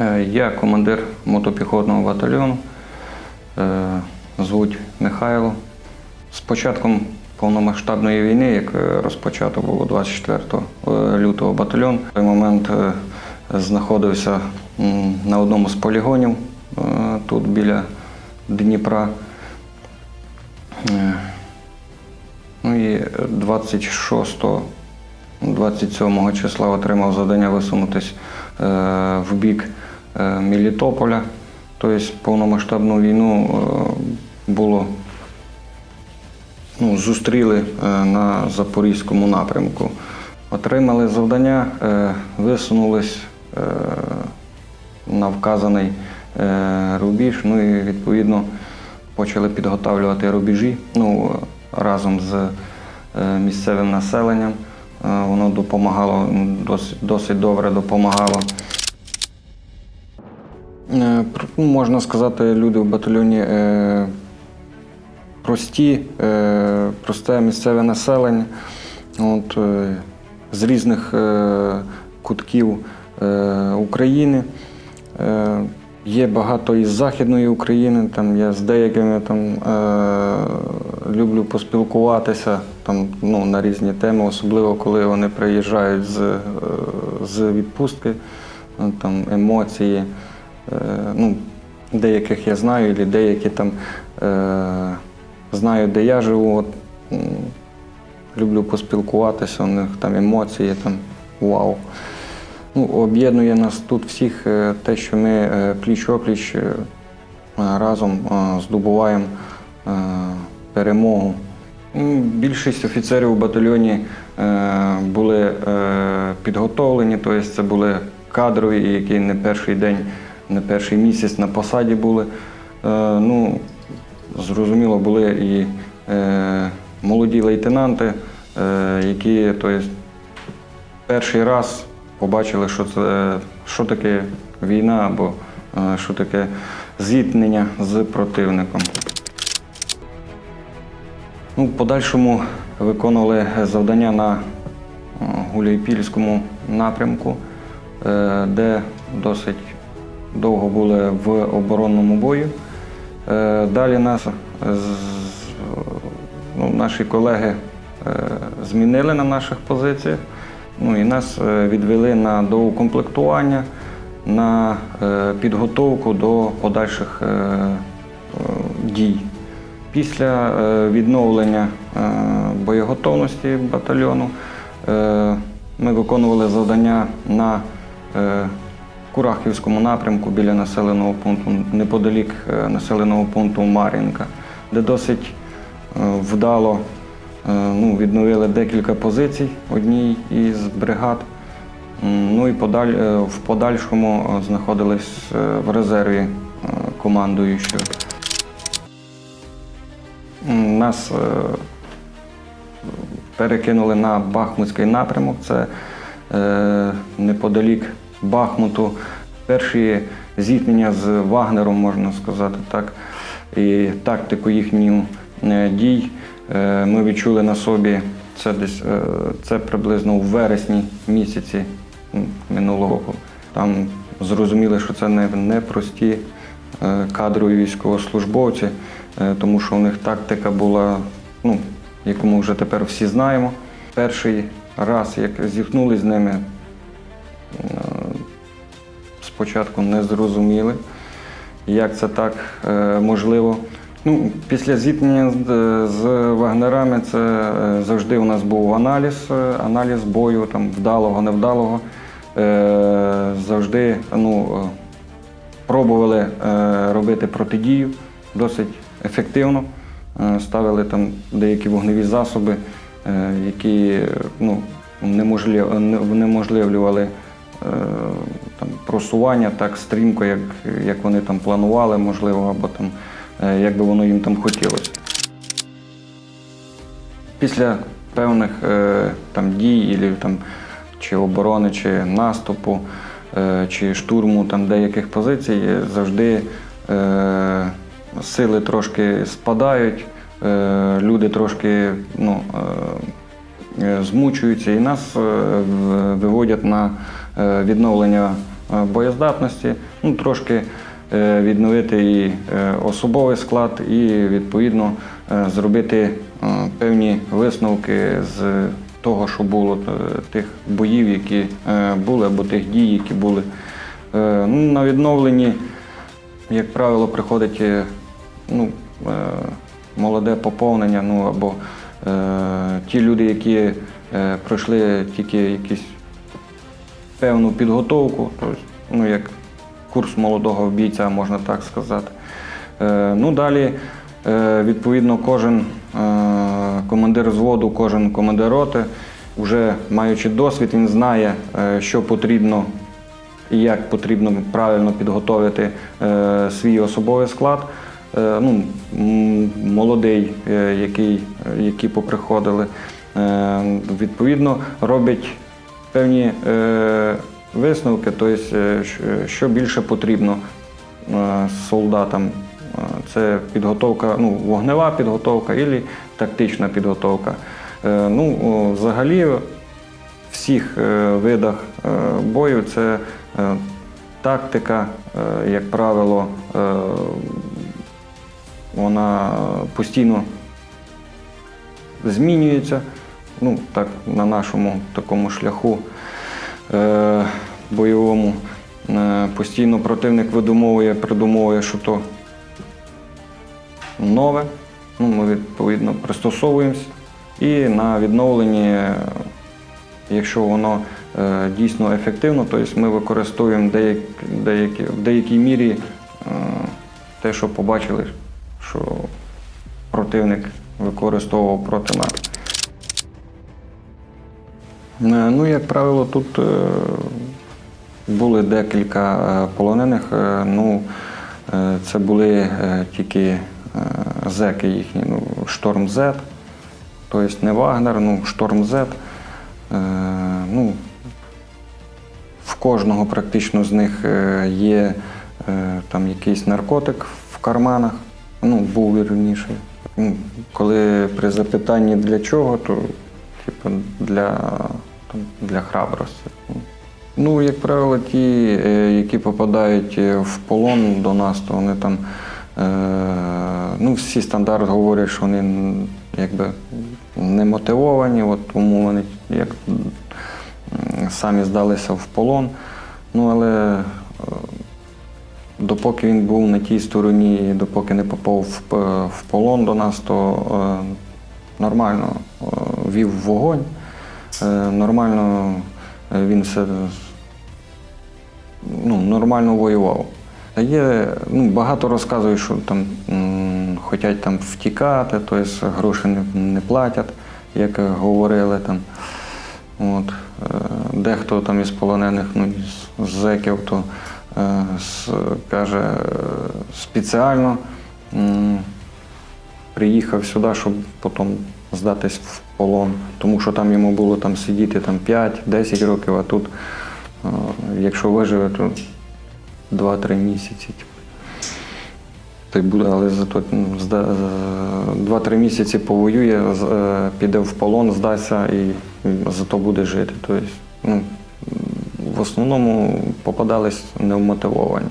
Е, Я командир мотопіхотного батальйону. Е, Звуть Михайло. З початком повномасштабної війни, як е, розпочато було 24 лютого батальйон, в той момент знаходився на одному з полігонів тут біля Дніпра. Ну і 26 27 числа отримав завдання висунутись в бік Мелітополя. Тобто повномасштабну війну е, було ну, зустріли е, на Запорізькому напрямку. Отримали завдання, е, висунулись е, на вказаний е, рубіж, ну і відповідно почали підготовлювати рубежі ну, разом з е, місцевим населенням. Е, Воно допомагало, досить, досить добре допомагало. Е, ну, Можна сказати, люди в батальйоні е, прості, е, просте місцеве населення. От, з різних кутків України. Є багато із Західної України, там я з деякими там, е, люблю поспілкуватися там, ну, на різні теми, особливо коли вони приїжджають з, з відпустки, там, емоції. Е, ну, деяких я знаю, і деякі там е, знаю, де я живу. От, люблю поспілкуватися, у них там емоції, там вау. Ну, об'єднує нас тут всіх е, те, що ми пліч-опліч разом здобуваємо перемогу. Більшість офіцерів у батальйоні були підготовлені, тобто це були кадрові, які не перший день, не перший місяць на посаді були. Е, Ну, зрозуміло, були і е, молоді лейтенанти, е, які тобто, перший раз побачили, що це що таке війна або що таке зіткнення з противником. Ну, в подальшому виконували завдання на Гуляйпільському напрямку, де досить довго були в оборонному бою. Е, Далі нас ну, наші колеги е, змінили на наших позиціях. Ну і нас е, відвели на доукомплектування, на е, підготовку до подальших е, е, дій. Після е, відновлення е, боєготовності батальйону е, ми виконували завдання на е, Курахівському напрямку біля населеного пункту, неподалік е, населеного пункту Мар'їнка, де досить е, вдало е, ну, відновили декілька позицій одній із бригад. Ну і подаль, в подальшому знаходились в резерві командуючого. Нас перекинули на Бахмутський напрямок. Це неподалік Бахмуту. Перші зіткнення з Вагнером, можна сказати так, і тактику їхніх е, дій е, ми відчули на собі. Це десь е, це приблизно у вересні місяці минулого року. Там зрозуміли, що це не, прості кадрові військовослужбовці, тому що у них тактика була, ну, яку ми вже тепер всі знаємо. Перший раз, як зіткнули з ними, спочатку не зрозуміли, як це так е, можливо. Ну, після зіткнення з, з вагнерами це е, завжди у нас був аналіз, е, аналіз бою, там, вдалого, невдалого. Е, завжди ну, е, пробували е, робити протидію досить ефективно. Е, ставили там деякі вогневі засоби, е, які е, ну, неможлив- не- унеможливлювали е, там, просування так стрімко, як, як вони там планували, можливо, або там, е, як би воно їм там хотілося. Після певних е, там, дій, там, чи оборони, чи наступу, е, чи штурму там, деяких позицій, е, завжди е, сили трошки спадають, е, люди трошки ну, е, е, змучуються і нас е, виводять на е, відновлення е, боєздатності, ну, трошки е, відновити і е, особовий склад, і відповідно е, зробити е, певні висновки з того, що було, е, тих боїв, які е, були, або тих дій, які були. Е, ну, На відновленні, як правило, приходить е, ну, е, молоде поповнення, ну або е, ті люди, які е, пройшли тільки якісь певну підготовку, тобто, ну, як курс молодого бійця, можна так сказати. Е, ну, далі, е, відповідно, кожен е, командир взводу, кожен командир роти, вже маючи досвід, він знає, е, що потрібно і як потрібно правильно підготовити е, свій особовий склад. Е, ну, молодий, е, який, які поприходили, е, відповідно, робить певні висновки, тобто, що більше потрібно солдатам. Це підготовка, ну, вогнева підготовка і тактична підготовка. Ну, взагалі, в всіх видах бою це тактика, як правило, вона постійно змінюється. Ну, так, на нашому такому шляху е, бойовому. Е, постійно противник видумовує, придумовує, що то нове. Ну, ми відповідно пристосовуємося. І на відновленні, якщо воно е, дійсно ефективно, тобто ми використовуємо деяк, деякі, в деякій мірі е, те, що побачили, що противник використовував проти нас. Е, Ну, як правило, тут е, були декілька е, полонених. Ну, це були тільки зеки їхні, ну, Шторм З, тобто не Вагнер, ну, Шторм З. Е, Ну, в кожного практично з них є там якийсь наркотик в карманах. Ну, був вірніше. Ну, Коли при запитанні для чого, то типу, для, там, для храбрості. Ну, як правило, ті, е, які попадають е, в полон до нас, то вони там. е, Ну, всі стандарт говорять, що вони якби не мотивовані, от тому вони як самі здалися в полон. Ну, але допоки він був на тій стороні, допоки не попав в, полон до нас, то е, нормально е, вів вогонь, е, нормально він все ну, нормально воював. Є, ну, багато розказують, що там хочуть там втікати, тобто гроші не, не платять, як говорили там. От, дехто там із полонених, ну, з, зеків, то каже, е, спеціально приїхав сюди, щоб потім здатись в полон, тому що там йому було там сидіти там, 5-10 років, а тут, е, якщо виживе, то 2-3 місяці. Та буде, але зато ну, зда- е, 2-3 місяці повоює, е, піде в полон, здасться і зато буде жити. Тобто, ну, в основному попадались невмотивовані.